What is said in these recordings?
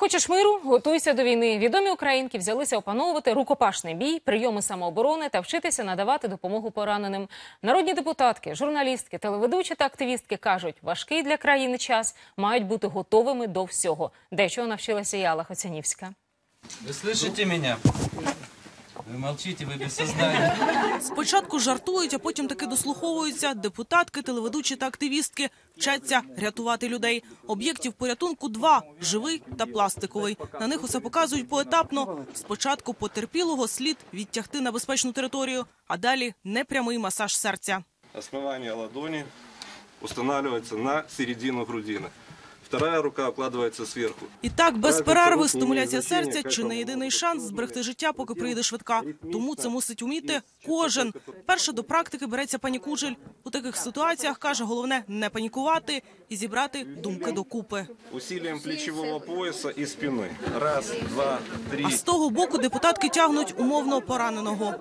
Хочеш миру? Готуйся до війни. Відомі українки взялися опановувати рукопашний бій, прийоми самооборони та вчитися надавати допомогу пораненим. Народні депутатки, журналістки, телеведучі та активістки кажуть, важкий для країни час мають бути готовими до всього. Дечого навчилася Яла Хоцянівська. Ви слышите меня? Вы молчите, вы без сознания. Спочатку жартують, а потім таки дослуховуються. Депутатки, телеведучі та активістки вчаться рятувати людей. Об'єктів порятунку два – живий та пластиковий. На них усе показують поетапно. Спочатку потерпілого слід відтягти на безпечну територію, а далі непрямий масаж серця. Основание ладони устанавливается на середину грудины. Вторая рука укладывается сверху. І так, без перерви стимуляція серця чи не єдиний шанс зберегти життя, поки прийде швидка. Тому це мусить уміти кожен. Перше до практики береться пані Кужель. У таких ситуаціях каже, головне не панікувати і зібрати думки докупи. Усилием плечевого пояса и спины. Раз, два, три. А з того боку депутатки тягнуть умовно пораненого.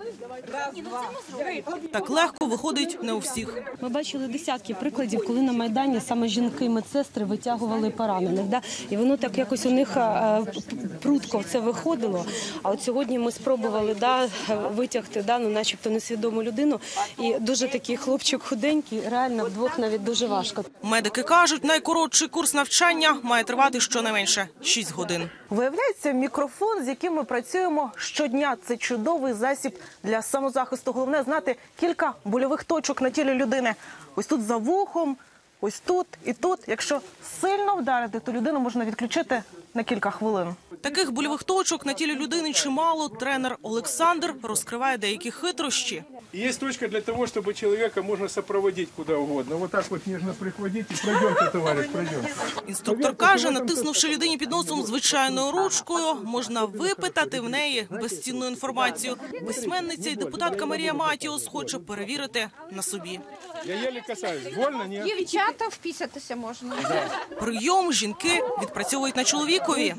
Так легко виходить не у всіх. Ми бачили десятки прикладів, коли на майдані саме жінки, медсестри витягували поранених. Да? І воно так якось у них е, прутко це виходило. А от сьогодні ми спробували да, витягти да, ну, начебто несвідому людину. І дуже такий хлопчик худенький, реально вдвох навіть дуже важко. Медики кажуть, найкоротший курс навчання має тривати щонайменше 6 годин. Виявляється, мікрофон, з яким ми працюємо щодня. Це чудовий засіб для самозахисту. Головне знати кілька больових точок на тілі людини. Ось тут за вухом, ось тут і тут. Якщо сильно вдарити, то людину можна відключити на кілька хвилин. Таких больових точок на тілі людини чимало. Тренер Олександр розкриває деякі хитрощі. И Есть точка для того, чтобы человека можно сопроводить куда угодно. Вот так вот нежно прихватить и пройдемте, товарищ, пройдемте. Інструктор каже, натиснувши людині під носом звичайною ручкою, можна випитати в неї безцінну інформацію. Письменниця і депутатка Марія Матіос хоче перевірити на собі. Я еле касаюсь. Больно, нет? Дівчата вписатися можна. Прийом жінки відпрацьовують на чоловікові.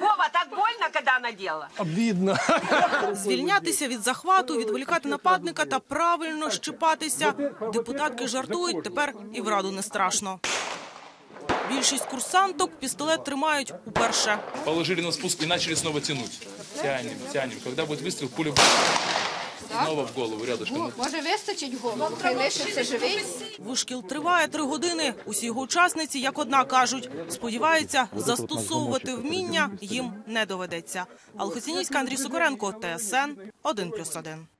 Вова, так больно, когда она делала? Обидно. Звільнятися від захвату, відволікати нападника та правильно щипатися. Депутатки жартують, тепер і в раду не страшно. Більшість курсанток пістолет тримають уперше. Положили на спуск і почали знову тягнути. Тянем, тянем. Когда буде вистріл, пуля будет снова в голову рядочком. Може вистачить голову, хай лишиться живий. Вишкіл триває три години. Усі його учасниці, як одна кажуть, сподіваються, застосовувати вміння їм не доведеться. Алхоцінівська Андрій Сокоренко, ТСН 1+,1.